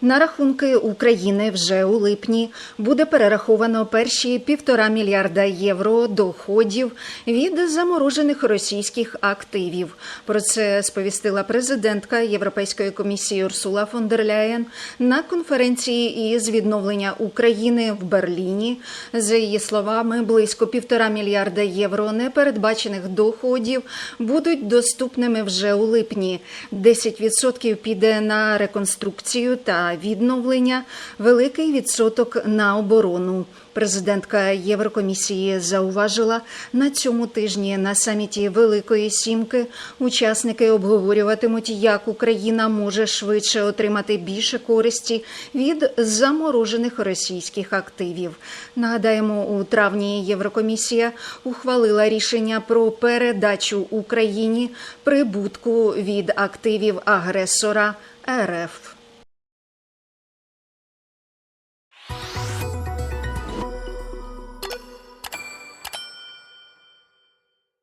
На рахунки України вже у липні буде перераховано перші півтора мільярда євро доходів від заморожених російських активів. Про це сповістила президентка Європейської комісії Урсула фон дер Ляєн на конференції із відновлення України в Берліні. За її словами, близько півтора мільярда євро непередбачених доходів будуть доступними вже у липні. 10% піде на реконструкцію та відновлення, великий відсоток на оборону. Президентка Єврокомісії зауважила на цьому тижні на саміті Великої Сімки учасники обговорюватимуть, як Україна може швидше отримати більше користі від заморожених російських активів. Нагадаємо, у травні Єврокомісія ухвалила рішення про передачу Україні прибутку від активів агресора РФ.